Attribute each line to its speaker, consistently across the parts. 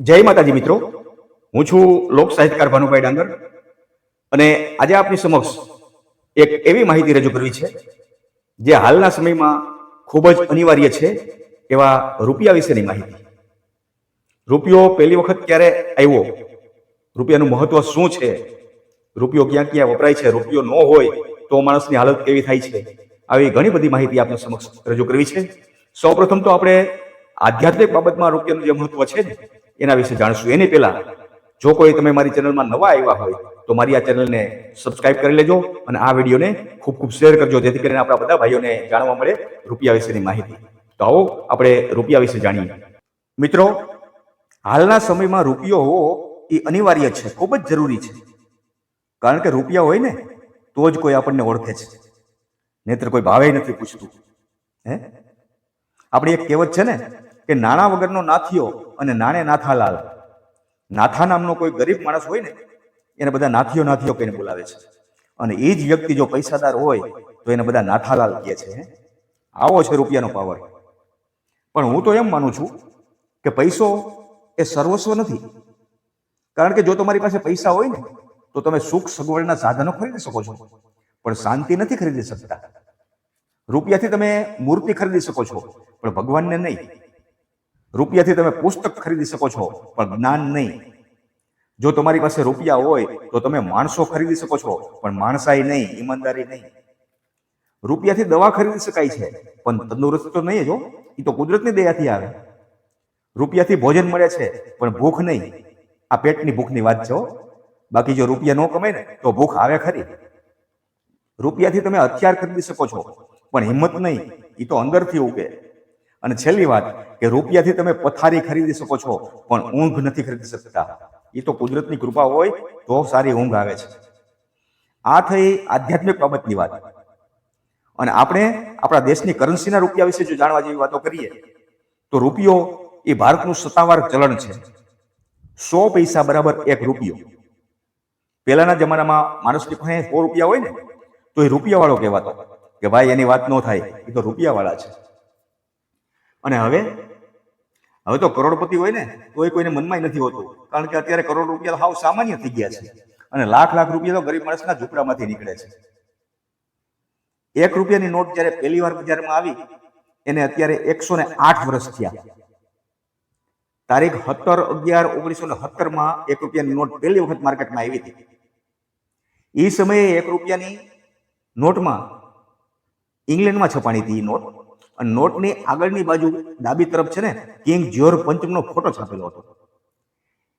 Speaker 1: જય માતાજી મિત્રો. હું છું લોક સાહિત્યકાર ભાનુભાઈ ડાંગર અને આજે આપની સમક્ષ એક એવી માહિતી રજૂ કરવી છે જે હાલના સમયમાં ખૂબ જ અનિવાર્ય છે એવા રૂપિયા વિશેની માહિતી. રૂપિયો પહેલી વખત ક્યારે આવ્યો? રૂપિયાનું મહત્વ શું છે? રૂપિયો ક્યાં ક્યાં વપરાય છે? રૂપિયો ન હોય તો માણસની હાલત કેવી થાય છે? આવી ઘણી બધી માહિતી આપની સમક્ષ રજૂ કરવી છે. સૌપ્રથમ તો આપણે આધ્યાત્મિક બાબતમાં રૂપિયાનું જે મહત્વ છે ને એના વિશે જાણશું. એની પહેલા જો કોઈ તમે મારી ચેનલમાં નવા આવ્યા હોય, તો મારી આ ચેનલને સબસ્ક્રાઇબ કરી લેજો અને આ વિડીયોને ખૂબ ખૂબ શેર કરજો, જેથી કરીને આપણા બધા ભાઈઓને જાણવા મળે રૂપિયા વિશેની માહિતી. તો આવો, આપણે રૂપિયા વિશે જાણીએ. મિત્રો, હાલના સમયમાં રૂપિયો હોવો એ અનિવાર્ય છે, ખૂબ જ જરૂરી છે. કારણ કે રૂપિયા હોય ને, તો જ કોઈ આપણને ઓળખે છે. નેત્ર કોઈ ભાવે નથી પૂછતું. હે? આપણી એક કહેવત છે ને, કે નાણાં વગરનો નાથિયો અને નાણે નાથાલાલ. નાથા નામનો કોઈ ગરીબ માણસ હોય ને, એને બધા નાથીઓ નાથિયો કહીને બોલાવે છે. અને એ જ વ્યક્તિ જો પૈસાદાર હોય, તો એને બધા નાથાલાલ કહે છે આવો છે રૂપિયાનો પાવર. પણ હું તો એમ માનું છું કે પૈસો એ સર્વસ્વ નથી. કારણ કે જો તમારી પાસે પૈસા હોય ને, તો તમે સુખ સગવડના સાધનો ખરીદી શકો છો, પણ શાંતિ નથી ખરીદી શકતા. રૂપિયાથી તમે મૂર્તિ ખરીદી શકો છો, પણ ભગવાનને નહીં. રૂપિયાથી તમે પુસ્તક ખરીદી શકો છો, પણ જ્ઞાન નહીં. જો તમારી પાસે રૂપિયા હોય, તો તમે માણસો ખરીદી શકો છો, પણ માણસાઈ નહીં, ઈમાનદારી નહીં. રૂપિયાથી દવા ખરીદી શકાય છે, પણ તંદુરસ્ત તો નહીં જો એ તો કુદરતની દયાથી આવે. રૂપિયાથી ભોજન મળે છે, પણ ભૂખ નહીં. આ પેટની ભૂખની વાત છે બાકી જો રૂપિયા ન કમાય ને, તો ભૂખ આવે ખરી. રૂપિયાથી તમે હથિયાર ખરીદી શકો છો, પણ હિંમત નહીં એ તો અંદરથી ઉગે. અને છેલ્લી વાત કે રૂપિયાથી તમે પથારી ખરીદી શકો છો, પણ ઊંઘ નથી ખરીદી શકતા. એ તો કુદરતની કૃપા હોય તો સારી ઊંઘ આવે છે. આ થઈ આધ્યાત્મિક બાબતની વાત. અને આપણે આપણા દેશની કરન્સીના રૂપિયા વિશે જો જાણવા જેવી વાતો કરીએ, તો રૂપિયો એ ભારતનું સત્તાવાર ચલણ છે. સો પૈસા બરાબર એક રૂપિયો. પહેલાના જમાનામાં માણસની પાસે સો રૂપિયા હોય ને, તો એ રૂપિયાવાળો કહેવાતો. કે ભાઈ, એની વાત ન થાય, એ તો રૂપિયાવાળા છે. અને હવે? હવે તો કરોડપતિ હોય ને તો કોઈને મનમાં નથી હોતું. કારણ કે અત્યારે કરોડ રૂપિયા હાવ સામાન્ય થઈ ગયા છે. અને લાખ લાખ રૂપિયા તો ગરીબ માણસના ઝૂંપડામાંથી નીકળે છે. એક રૂપિયાની નોટ જ્યારે પહેલી વાર બજારમાં આવી, એને અત્યારે એકસો ને આઠ વર્ષ થયા. તારીખ સત્તર અગિયાર ઓગણીસો ને સત્તરમાં એક રૂપિયાની નોટ પહેલી વખત માર્કેટમાં આવી હતી. એ સમયે એક રૂપિયાની નોટમાં ઇંગ્લેન્ડમાં છપાણી હતી એ નોટ. અને નોટની આગળની બાજુ ડાબી તરફ છે ને, કિંગ જ્યોર પંચમનો ફોટો છાપેલો હતો.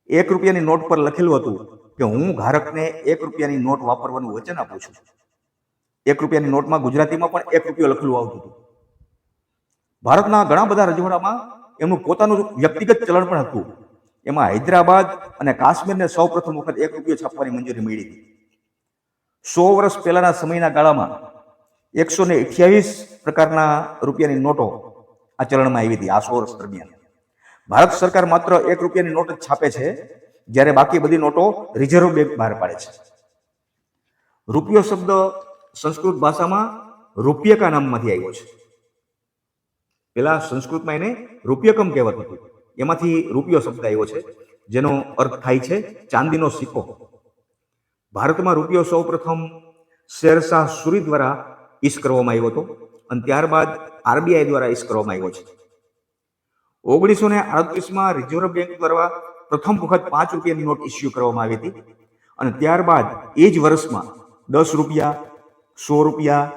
Speaker 1: એક રૂપિયાની નોટ પર લખેલું હતું કે હું ધારકને એક રૂપિયાની નોટ વાપરવાનું વચન આપું છું. એક રૂપિયાની નોટમાં ગુજરાતીમાં પણ એક રૂપિયો લખેલું આવતું હતું. ભારતના ઘણા બધા રજવાડામાં એમનું પોતાનું વ્યક્તિગત ચલણ પણ હતું. એમાં હૈદરાબાદ અને કાશ્મીરને સૌ પ્રથમ વખત એક રૂપિયો છાપવાની મંજૂરી મળી હતી. સો વર્ષ પહેલાના સમયના ગાળામાં એકસો ને અઠ્યાવીસ પ્રકારના રૂપિયાની નોટો આ ચલણમાં આવી હતી આ સો વર્ષ દરમિયાન. ભારત સરકાર માત્ર એક રૂપિયાની નોટ જ છાપે છે, જ્યારે બાકી બધી નોટો રિઝર્વ બેંક બહાર પાડે છે. રૂપિયો શબ્દ સંસ્કૃત ભાષામાં રૂપિયકા નામમાંથી આવ્યો છે. પેલા સંસ્કૃતમાં એને રૂપિયકમ કહેવાતું હતું. એમાંથી રૂપિયો શબ્દ આવ્યો છે, જેનો અર્થ થાય છે ચાંદીનો સિક્કો. ભારતમાં રૂપિયો સૌ પ્રથમ શેરશાહ સુરી દ્વારા ઈસ કરવામાં આવ્યો હતો અને ત્યારબાદ આરબીઆઈ દ્વારા ઈસ કરવામાં આવ્યો છે. ઓગણીસો ને અડત્રીસમાં રિઝર્વ બેંક દ્વારા પ્રથમ વખત પાંચ રૂપિયાની નોટ ઇસ્યુ કરવામાં આવી હતી અને ત્યારબાદ એ જ વર્ષમાં દસ રૂપિયા, સો રૂપિયા,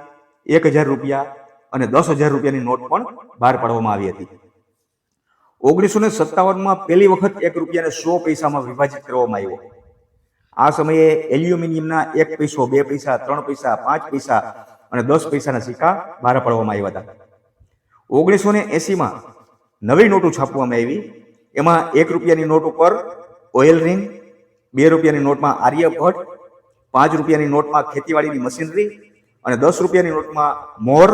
Speaker 1: એક હજાર રૂપિયા અને દસ હજાર રૂપિયાની નોટ પણ બહાર પાડવામાં આવી હતી. ઓગણીસો ને સત્તાવનમાં પહેલી વખત એક રૂપિયાને સો પૈસામાં વિભાજિત કરવામાં આવ્યો. આ સમયે એલ્યુમિનિયમના એક પૈસો, બે પૈસા, ત્રણ પૈસા, પાંચ પૈસા અને દસ પૈસાના સિક્કા બહાર પાડવામાં આવ્યા હતા. ઓગણીસો ને એસીમાં નવી નોટો છાપવામાં આવી. એમાં એક રૂપિયાની નોટ ઉપર ઓઇલ રિંગ, બે રૂપિયાની નોટમાં આર્યભટ્ટ પાંચ રૂપિયાની નોટમાં ખેતીવાડીની મશીનરી અને દસ રૂપિયાની નોટમાં મોર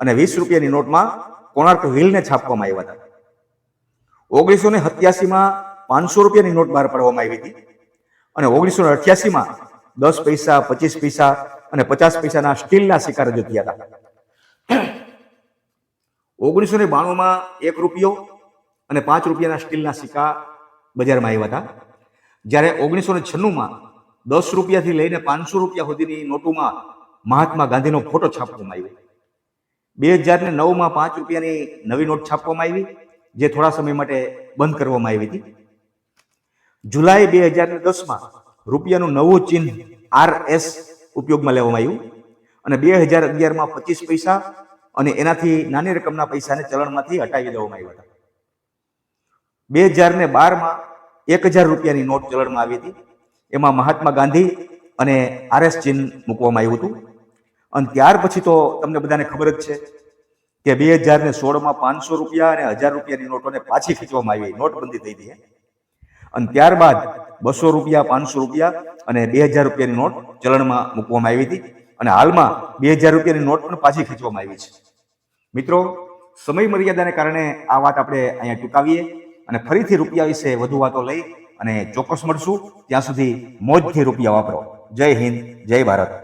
Speaker 1: અને વીસ રૂપિયાની નોટમાં કોણાર્ક વ્હીલને છાપવામાં આવ્યા હતા. ઓગણીસો ને સત્યાસીમાં પાંચસો રૂપિયાની નોટ બહાર પાડવામાં આવી હતી. અને ઓગણીસો ને અઠ્યાસીમાં દસ પૈસા, પચીસ પૈસા અને પચાસ પૈસાના સ્ટીલના શિકાર જે થયા હતા. ઓગણીસો ને બાણુંમાં એક રૂપિયો અને પાંચ રૂપિયાના સ્ટીલના સિક્કા બજારમાં આવ્યા હતા. જ્યારે ઓગણીસો ને છન્નુંમાં દસ રૂપિયાથી લઈને પાંચસો રૂપિયા સુધીની નોટોમાં મહાત્મા ગાંધીનો ફોટો છાપવામાં આવ્યો. બે હજાર ને નવમાં પાંચ રૂપિયાની નવી નોટ છાપવામાં આવી, જે થોડા સમય માટે બંધ કરવામાં આવી હતી. જુલાઈ બે હજાર ને દસમાં રૂપિયાનું નવું ચિહ્ન આર એસ ઉપયોગમાં લેવામાં આવ્યું. અને બે હજાર અગિયારમાં પચીસ પૈસા અને એનાથી નાની રકમના પૈસાને ચલણમાંથી હટાવી દેવામાં આવ્યા હતા. બે હજાર ને બારમાં એક હજાર રૂપિયાની નોટ ચલણમાં આવી હતી. એમાં મહાત્મા ગાંધી અને આરએસ ચિહ્ન મૂકવામાં આવ્યું હતું. અને ત્યાર પછી તો તમને બધાને ખબર જ છે કે બે હજાર ને સોળમાં પાંચસો રૂપિયા અને હજાર રૂપિયાની નોટોને પાછી ખેંચવામાં આવી. નોટબંધી થઈ હતી અને ત્યારબાદ બસો રૂપિયા, પાંચસો રૂપિયા અને બે હજાર રૂપિયાની નોટ ચલણમાં મૂકવામાં આવી હતી. અને હાલમાં બે હજાર રૂપિયાની નોટ પણ પાછી ખેંચવામાં આવી છે. મિત્રો સમય મર્યાદાને કારણે આ વાત આપણે અહીંયા ટૂંકાવીએ અને ફરીથી રૂપિયા વિશે વધુ વાતો લઈ અને ચોક્કસ મળશું. ત્યાં સુધી મોજથી રૂપિયા વાપરો. જય હિન્દ, જય ભારત.